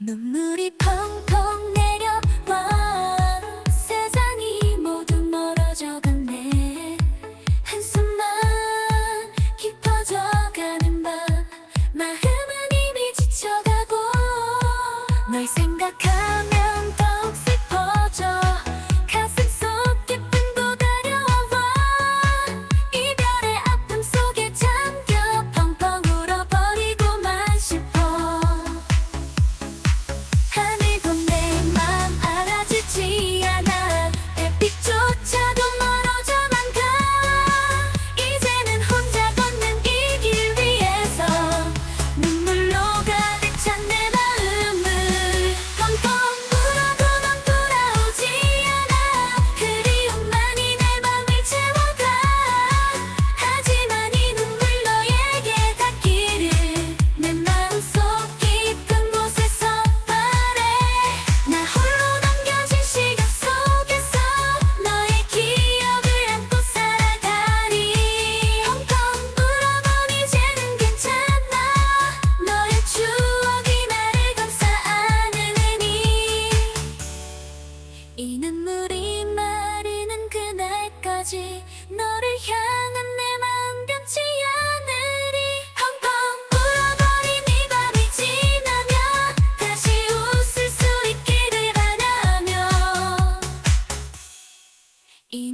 눈물이 펑펑 눈물이 마르는 그날까지 너를 향한 내 마음 변치 않으리. 펑펑 울어버린 이 밤이 지나면 다시 웃을 수 있기를 바라며. 이